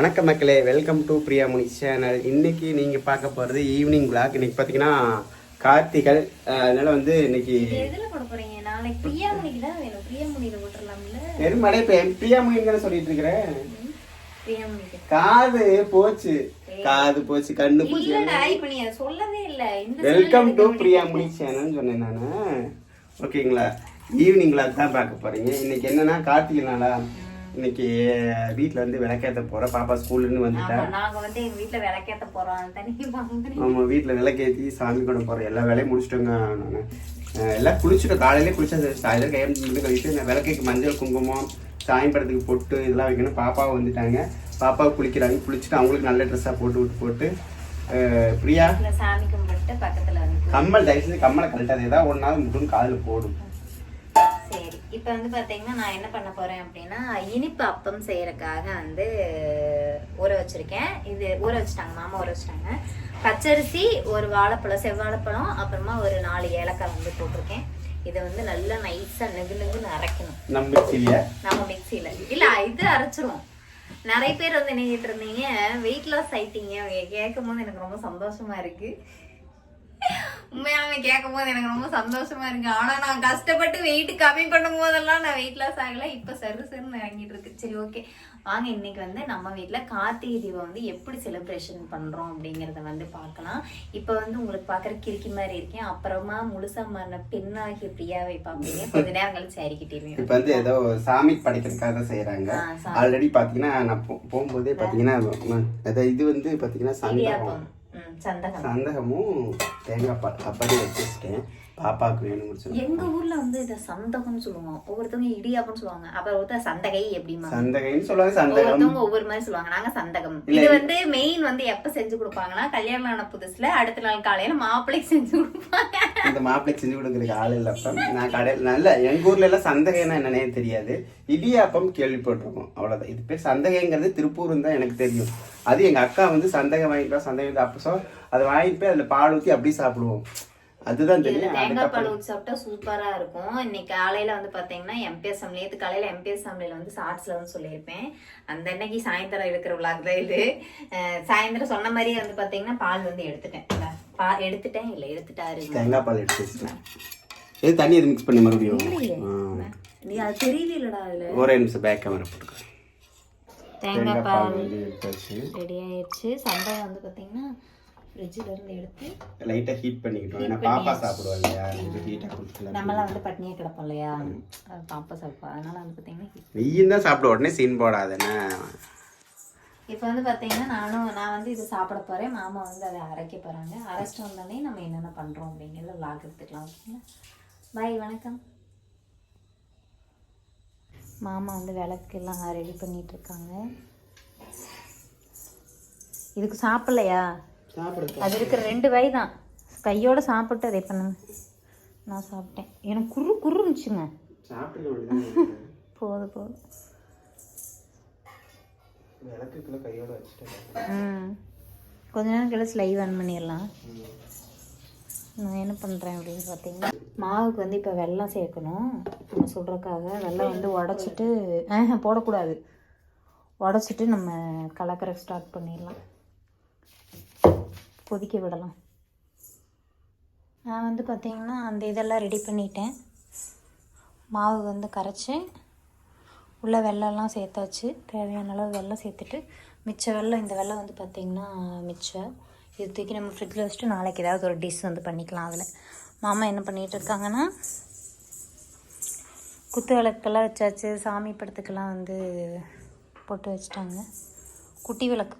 வணக்கம் மக்களே welcome to Priyamani channel இன்னைக்கு நீங்கள் பார்க்க போகிறது ஈவினிங் vlog. இன்னைக்கு பார்த்தீங்கன்னா கார்த்திகள் அதனால வந்து இன்னைக்கு பெருமடை இப்போ பிரியாமணி தானே சொல்லிட்டு இருக்கிறேன் காது போச்சு. காது போச்சு கண்ணு போச்சு. சொல்லவே இல்ல. வெல்கம் டு பிரியாமணி சேனல் சொன்னேன் நான். ஓகேங்களா ஈவினிங் vlog தான் பார்க்க போறீங்க. இன்னைக்கு என்னன்னா கார்த்திகை நாளா? இன்னைக்கு வீட்டில் வந்து விளக்கேற்ற போகிறேன் பாப்பா ஸ்கூல்லேருந்து வந்துட்டா. ஆமா, நாங்க வந்து எங்க வீட்டுல விளக்கேத்த போறோம். தனி வாங்குறேன் ஆமாம் வீட்டில் விளக்கேற்றி சாமி கொண்டு போகிறேன் எல்லா வேலையும் முடிச்சிட்டோங்க நான். எல்லாம் குளிச்சுட்டோம் காலையிலே குளிச்சது காலையில் கையை மட்டும் கழிச்சு நான் விளக்கைக்கு மஞ்சள் குங்குமம் சாமி படத்துக்கு பொட்டு இதெல்லாம் வைக்கணும். பாப்பாவை வந்துட்டாங்க. பாப்பாவை குளிக்கிறாங்க. குளிச்சுட்டு அவங்களுக்கு நல்ல ட்ரெஸ்ஸாக போட்டு விட்டு போட்டு பிரியா? வீட்டுல சாமி கும்பிட்டு பக்கத்துல வந்து கம்மல் தயவு செஞ்சு கம்மலை கழட்டாது. ஏதாவது ஒன்றாவது முட்டும் காதில் போடும். இப்ப வந்து பாத்தீங்கன்னா நான் என்ன பண்ண போறேன் அப்படின்னா இனிப்பு அப்பம் செய்யறதுக்காக வந்து ஊற வச்சிருக்கேன். இது ஊற வச்சுட்டாங்க மாமா ஊற வச்சுட்டாங்க. பச்சரிசி ஒரு வாழைப்பழம் செவ்வாழைப்பழம் அப்புறமா ஒரு நாலு ஏலக்காய் வந்து போட்டிருக்கேன். இதை வந்து நல்லா நைஸா நெகு நெகுன்னு அரைக்கணும். நம்ம சிலிய நம்ம மிக்சியில. இல்ல இது அரைச்சிரும் நிறைய பேர் வந்து என்ன கேட்டு இருந்தீங்க வெயிட் லாஸ் ஆயிட்டீங்க. கேட்கும் போது எனக்கு ரொம்ப சந்தோஷமா இருக்கு. உண்மையாவே கேட்கும் போது எனக்கு ரொம்ப சந்தோஷமா இருக்கு. ஆனா நான் கஷ்டப்பட்டு வெயிட் கம்மி பண்ணும் போதெல்லாம் நான் வெயிட் லாஸ் ஆகல. இப்ப சரு சருன்னு இறங்கிட்டு இருக்கு. சரி ஓகே வாங்க இன்னைக்கு வந்து நம்ம வீட்ல கார்த்திகை தீபம் வந்து எப்படி செலிப்ரேஷன் பண்றோம் அப்படிங்கறத வந்து பார்க்கலாம். இப்ப வந்து உங்களுக்கு பாக்குற கிறுக்கி மாதிரி இருக்கேன். அப்புறமா முழுசா மாறின பெண்ணாகிய பிரியாவை பார்ப்பீங்க. கொஞ்ச நேரம் கழிச்சு அறிக்கிட்டேன் இப்போ வந்து ஏதோ சாமி படைக்கிறதுக்காக செய்கிறாங்க சாமி. ஆல்ரெடி பார்த்தீங்கன்னா நான் போகும்போதே பார்த்தீங்கன்னா இது வந்து பார்த்தீங்கன்னா சந்தகம் இடியாப்பம். ம், சந்தகம் சந்தகமும் தேங்காய் பால் அப்படியே வச்சு பாப்பாவுக்கு வேணும்னு சொல்லி எங்க ஊர்ல வந்து இத சந்தகம்னு சொல்லுவாங்க. ஒவ்வொருத்தவங்க இடியாப்பம்னு சொல்லுவாங்க. அப்புறம் ஒருத்தர் சந்தகை எப்படிமா சந்தகைன்னு சொல்லுவாங்க சந்தகம். ஒவ்வொரு மாதிரி சொல்லுவாங்க. நாங்க சந்தகம். இது வந்து மெயின் வந்து எப்ப செஞ்சு கொடுப்பாங்கன்னா கல்யாணம் ஆன புதுசுல அடுத்த நாள் காலையில மாப்பிள்ளைக்கு செஞ்சு கொடுப்பாங்க. இந்த மாப்பிள்ளைக்கு செஞ்சு கொடுக்குறதுக்கு ஆள் இல்லை. அப்ப நான் கடையில் நல்ல எங்கள் ஊர்ல எல்லாம் சந்தகைன்னா என்னன்னே தெரியாது. இடியாப்பம் கேள்விப்பட்டிருக்கோம். அவ்வளோதான் இது பேர் சந்தகைங்கிறது திருப்பூர்னு தான் எனக்கு தெரியும். அது எங்கள் அக்கா வந்து சந்தகம் வாங்கிட்டு சந்தகம் அப்போ அதை வாங்கிட்டு போய் அதில் பால் ஊற்றி அப்படியே சாப்பிடுவோம். அதுதான் தெரியும். தேங்காய் பால் ஊற்றி சாப்பிட்டா சூப்பரா இருக்கும். இன்னைக்கு காலையில வந்து பாத்தீங்கன்னா எம்பிஎஸ் அம்லே நேற்று காலையில எம்பிஎஸ் அம்லையில வந்து ஷார்ட்ஸ்ல வந்து சொல்லியிருப்பேன். அந்த அன்னைக்கு சாயந்தரம் இருக்கிற விளாக் தான் இது. சாயந்தரம் சொன்ன மாதிரியே வந்து பாத்தீங்கன்னா பால் வந்து எடுத்துட்டேன். பா எடுத்துட்டேன் இல்ல எடுத்துட்டாரு. தேங்காய் பால் எடுத்து இது தண்ணி மிக்ஸ் பண்ணி மறுபடியும். நீ அது தெரியவே இல்லடா அதுல. ஒரே நிமிஷம் பேக் கேமரா போட்டுக்கிறேன் தேங்காய் பால் ரெடி ஆயிடுச்சு. சந்தகம் வந்து பாத்தீங்கன்னா ஃப்ரிட்ஜில் இருந்து எடுத்து லைட்டாக ஹீட் பண்ணிக்கிட்டோம். ஏன்னா பாப்பா சாப்பிடுவாங்க இல்லையா? ஹீட்டாக கொடுத்துக்கலாம் நம்மளாம் வந்து பட்னியாக கிடப்போம் இல்லையா? பாப்பா சாப்பிடுவோம் அதனால வந்து பாத்தீங்கன்னா வெய்யும் தான் சாப்பிட உடனே சீன் போடாதுன்னு இப்போ வந்து பாத்தீங்கன்னா நானும் நான் வந்து இது சாப்பிட போறேன். மாமா வந்து அதை அரைக்க போறாங்க. அரைச்சிட்டு வந்தோடனே நம்ம என்னென்ன பண்றோம் அப்படிங்கிறத லாக் எடுத்துக்கலாம் ஓகேங்களா பாய் வணக்கம். மாமா வந்து விளக்கு எல்லாம் ரெடி பண்ணிட்டு இருக்காங்க. இதுக்கு சாப்பிடலையா? அது இருக்கிற ரெண்டு வாய் தான். கையோட சாப்பிட்டு அதை பண்ணுங்க நான் சாப்பிட்டேன். எனக்கு குறு குறு இருந்துச்சுங்க போதும் போதும் விளக்குக்குள்ள கையோட வச்சுட்டேன். ம். கொஞ்ச நேரம் கழிச்சு லைவ் ஆன் பண்ணிடலாம். நான் என்ன பண்ணுறேன் அப்படின்னு பார்த்தீங்கன்னா மாவுக்கு வந்து இப்போ வெல்லம் சேர்க்கணும். நம்ம சுடுறதுக்காக வெல்லம் வந்து உடச்சிட்டு ஆஹ் போடக்கூடாது. உடச்சிட்டு நம்ம கலக்கிற ஸ்டார்ட் பண்ணிடலாம். கொதிக்க விடலாம். நான் வந்து பார்த்திங்கன்னா அந்த இதெல்லாம் ரெடி பண்ணிட்டேன். மாவு வந்து கரைச்சி உள்ளே வெள்ளம்லாம் சேர்த்தாச்சு. தேவையான அளவு வெள்ளம் சேர்த்துட்டு மிச்ச வெள்ளம் இந்த வெள்ளம் வந்து பார்த்திங்கன்னா மிச்சம். இது தூக்கி நம்ம ஃப்ரிட்ஜில் வச்சுட்டு நாளைக்கு ஏதாவது ஒரு டிஷ் வந்து பண்ணிக்கலாம் அதில். மாமா என்ன பண்ணிகிட்டு இருக்காங்கன்னா குத்து விளக்கெல்லாம் வச்சாச்சு. சாமி படத்துக்கெல்லாம் வந்து போட்டு வச்சுட்டாங்க. குட்டி விளக்கு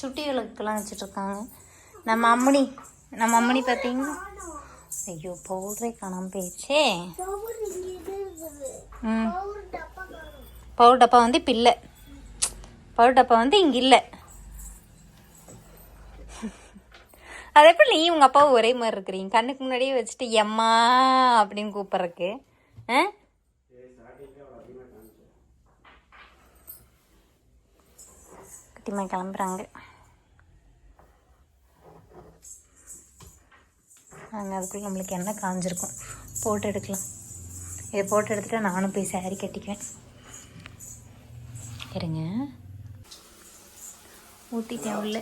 சுட்டி விளக்குலாம் வச்சுட்ருக்காங்க நம்ம அம்மணி நம்ம அம்மணி பார்த்தீங்கன்னா ஐயோ பவுடரே காணாமல் போயிடுச்சே. ம். பவுடர் டப்பா வந்து இப்போ இல்லை. பவுடர் டப்பா வந்து இங்கே இல்லை. அது எப்படி நீ உங்கள் அப்பாவும் ஒரே மாதிரி இருக்கிறீங்க? கண்ணுக்கு முன்னாடியே வச்சுட்டு எம்மா அப்படின்னு கூப்பிட்றக்கு ஆ? கட்டிமா கிளம்புறாங்க. அங்கே அதுக்குள்ளே நம்மளுக்கு என்ன காஞ்சிருக்கும் போட்டு எடுக்கலாம். இதை போட்டு எடுத்துகிட்டா நானும் போய் சேரீ கட்டிக்குவேன். இருங்க. ஊற்றிட்டேன் உள்ள.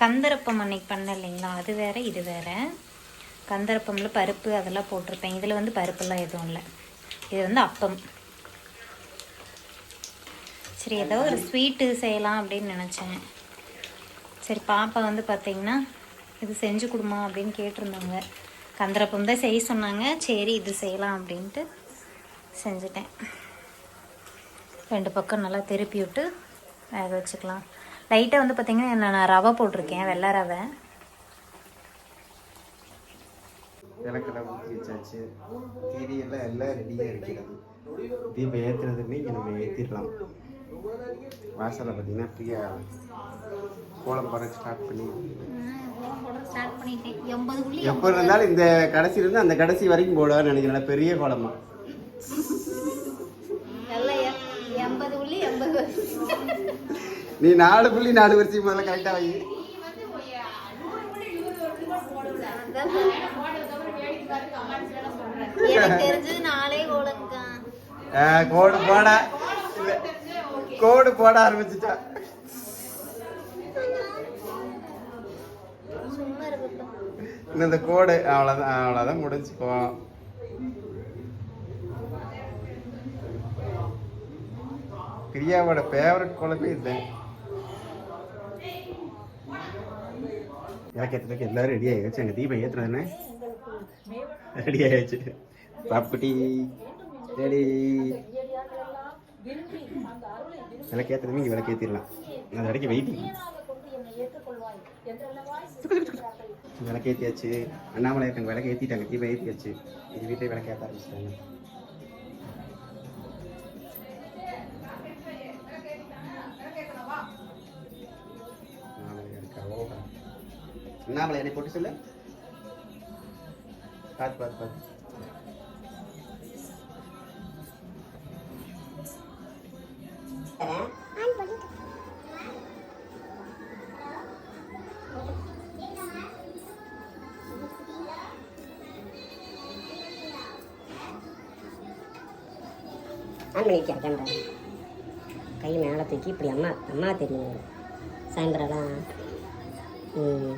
கந்தரப்பம் அன்னைக்கு பண்ண இல்லைங்களா அது வேறு இது வேறு. கந்தரப்பமில் பருப்பு அதெல்லாம் போட்டிருப்பேன். இதில் வந்து பருப்பெல்லாம் எதுவும் இல்லை. இது வந்து அப்பம். சரி ஏதோ ஒரு ஸ்வீட்டு செய்யலாம் அப்படின்னு நினச்சேன். சரி பாப்பா வந்து பார்த்தீங்கன்னா இது செஞ்சு கொடுமா அப்படின்னு கேட்டிருந்தாங்க. கந்தரப்பம் தான் செய்ய சொன்னாங்க. சரி இது செய்யலாம் அப்படின்ட்டு செஞ்சுட்டேன். ரெண்டு பக்கம் நல்லா திருப்பி விட்டு வேக வச்சுக்கலாம். லைட்டாக வந்து பார்த்தீங்கன்னா நான் ரவை போட்டிருக்கேன் வெள்ளை ரவை. விளக்கெல்லாம் ஊற்றி வச்சாச்சு தீரி எல்லாம் எல்லாம் ரெடியாக இருக்கிறது தீபம் ஏற்றுறதுமே இங்கே நம்ம ஏற்றிடலாம் வாசலில் பார்த்தீங்கன்னா ஃப்ரீயா கோலம் போட ஸ்டார்ட் பண்ணி. எப்போ இருந்தாலும் இந்த கடைசியிலேருந்து அந்த கடைசி வரைக்கும் போடுவான்னு நினைக்கிறேன். நல்லா பெரிய கோலமா. எண்பது புள்ளி எண்பது. நீ நாலு புள்ளி நாலு வரிசை முதல்ல கரெக்டாக வை. கோடு போட. இல்ல, கோடு போட ஆரம்பிச்சுட்டா. இந்த கோடு அவ்வளோதான் அவ்வளோதான் முடிஞ்சுக்குவோம் பிரியாவோட ஃபேவரட் குழம்பு இதுதான். எனக்கு எல்லாரும் ரெடி ஆகிடுச்சு எங்கள் தீபம் ஏற்றுறதுன்னு ரெடி ஆகிடுச்சு பாப்புக்குட்டி ரெடி விளக்கு ஏற்றுறது இங்கே விளக்கு ஏற்றிடலாம் அது வரைக்கும் வெயிட்டிங் விளக்கேற்றியாச்சு அண்ணாமலை இருக்காங்க விளக்கு ஏற்றிட்டாங்க தீபம் ஏற்றியாச்சு இது வீட்டிலே விளக்கு ஏற்ற ஆரம்பிச்சிட்டாங்க. அண்ணாமலை என்னை போட்டு சொல்லு. பார்த்து பார்த்து பார்த்து ஆன் பண்ணி வைக்கிற கேமரா கை மேலே தூக்கி இப்படி அம்மா அம்மா தெரியும் சாயந்தரம்லாம் ம்.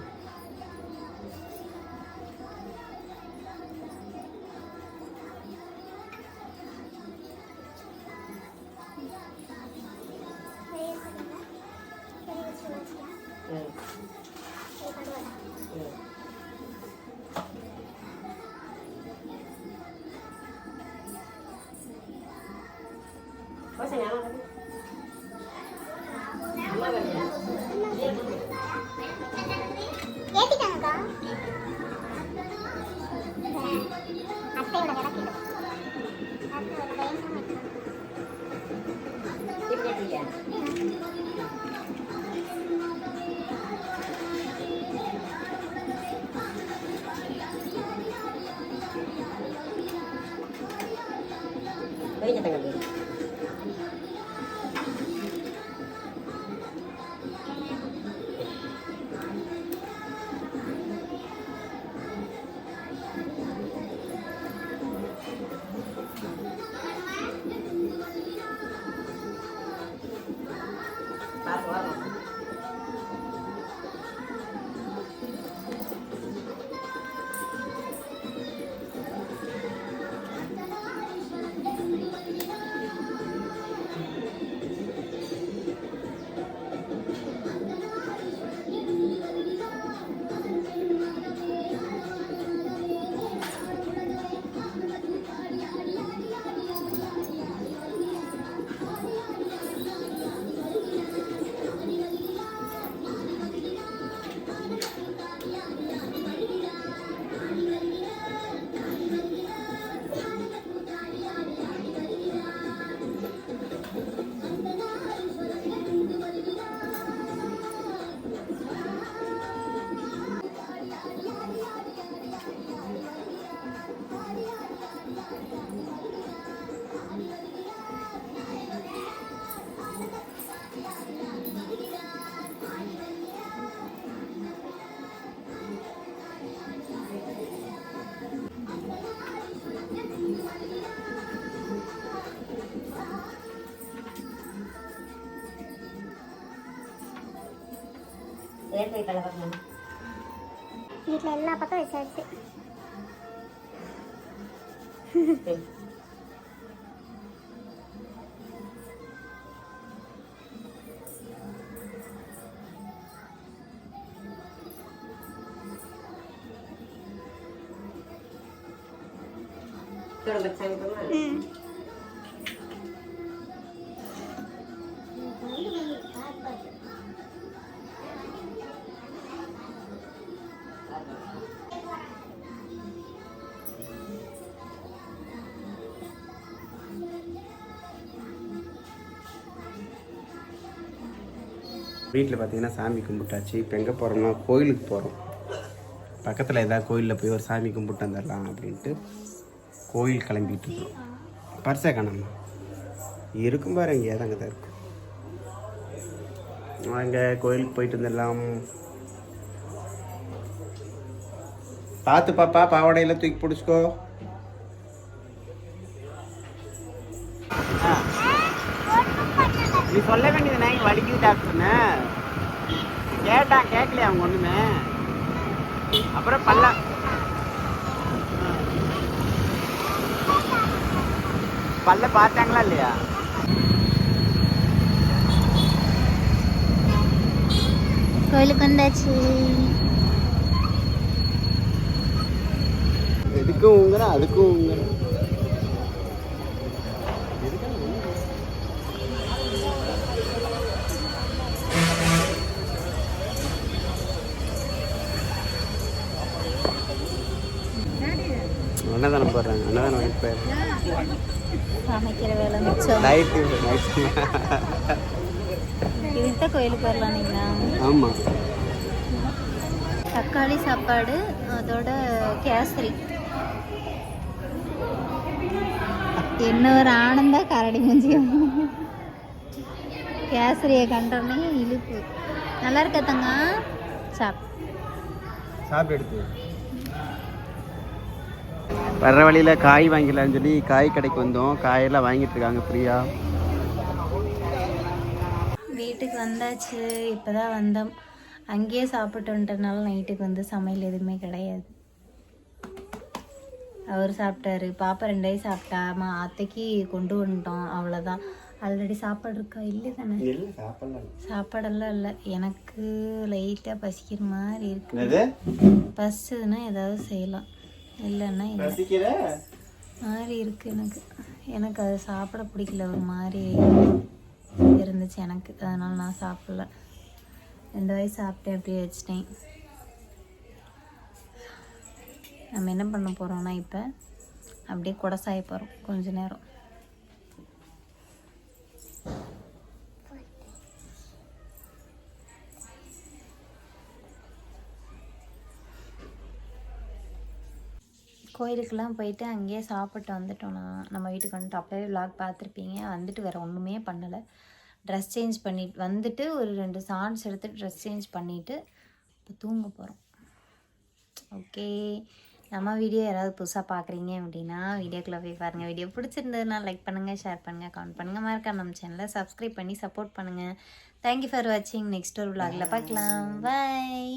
வேர்வை கடலை பார்க்கணும் வீட்டில் எல்லா பக்கம் வச்சாச்சு இதோட வீட்டில் பார்த்தீங்கன்னா சாமி கும்பிட்டாச்சு. இப்போ எங்கே போகிறோம்னா கோயிலுக்கு போகிறோம் பக்கத்தில் ஏதாவது கோயிலில் போய் ஒரு சாமி கும்பிட்டு வந்துடலாம் அப்படின்ட்டு கோயில் கிளம்பிட்டு இருக்கோம். பர்சே காணாமா? இருக்கும் பாரு இங்கே ஏதாங்க தான் இருக்கும். அங்கே கோயிலுக்கு போயிட்டு வந்துடலாம். பார்த்து பாப்பா பாவாடையில் தூக்கி பிடிச்சிக்கோ. நீ சொல்ல வேண்டியது நான் வலிக்குது டாக்டர்னு கேட்டான் கேட்கலையா அவங்க ஒண்ணுமே? அப்புறம் பல்ல. பல்ல பார்த்தாங்களா இல்லையா? கோயிலுக்கு வந்தாச்சு. எதுக்கும் உங்குற அதுக்கும் உங்குற அன்னதானம் போடுறாங்க அன்னதானம் வாங்கிட்டு போயிடுறேன் சமைக்கிற வேலை மிச்சம். நைட்டு நைட்டு இதுக்கு கோயிலுக்கு வரலாம் நீங்களா ஆமாம் தக்காளி சாப்பாடு அதோட கேசரி. என்ன ஒரு ஆனந்தா கரடி மூஞ்சியம் கேசரியை கண்டோடனே இழுப்பு. நல்லா இருக்கா தங்க? சாப். சாப்பிட்டு எடுத்து வர்ற வழியில் காய் வாங்கிடலாம்னு சொல்லி காய் கடைக்கு வந்தோம். காயெல்லாம் வாங்கிட்டு இருக்காங்க ஃப்ரீயா வீட்டுக்கு வந்தாச்சு. இப்போதான் வந்தோம். அங்கேயே சாப்பிட்டு வந்துட்டனால நைட்டுக்கு வந்து சமையல் எதுவுமே கிடையாது. அவர் சாப்பிட்டாரு. பாப்பா ரெண்டையும் சாப்பிட்டா. அம்மா அத்தைக்கு கொண்டு வந்துட்டோம். அவ்வளோதான் ஆல்ரெடி சாப்பாடு இருக்கா? இல்லை தானே? சாப்பாடெல்லாம் இல்லை. எனக்கு லைட்டாக பசிக்கிற மாதிரி இருக்கு. என்னது? பசுனா ஏதாவது செய்யலாம். இல்லைன்னா இல்லை. ரசிக்கிற? மாதிரி இருக்கு எனக்கு. எனக்கு அது சாப்பிட பிடிக்கல ஒரு மாதிரி இருந்துச்சு எனக்கு. அதனால நான் சாப்பிடல. ரெண்டு வயசு சாப்பிட்டேன் அப்படியே வச்சிட்டேன். நம்ம என்ன பண்ண போகிறோம்னா இப்போ அப்படியே குடசாய போகிறோம் கொஞ்ச நேரம். கோயிலுக்கெல்லாம் போயிட்டு அங்கேயே சாப்பிட்டு வந்துட்டோம் நான் நம்ம வீட்டுக்கு வந்துட்டு அப்போவே விளாக் பார்த்துருப்பீங்க. வந்துட்டு வேறு ஒன்றுமே பண்ணலை. ட்ரெஸ் சேஞ்ச் பண்ணிட்டு வந்துட்டு ஒரு ரெண்டு சாண்ட்ஸ் எடுத்து ட்ரெஸ் சேஞ்ச் பண்ணிவிட்டு இப்போ தூங்க போகிறோம் ஓகே நம்ம வீடியோ யாராவது புதுசாக பார்க்குறீங்க அப்படின்னா வீடியோக்குள்ளே போய் பாருங்கள் வீடியோ பிடிச்சிருந்ததுன்னா லைக் பண்ணுங்கள் ஷேர் பண்ணுங்கள் கமெண்ட் பண்ணுங்கள் மறக்காம நம்ம சேனலை சப்ஸ்கிரைப் பண்ணி சப்போர்ட் பண்ணுங்கள் தேங்க்யூ ஃபார் வாட்சிங் நெக்ஸ்ட் ஒரு vlogல பார்க்கலாம் பாய்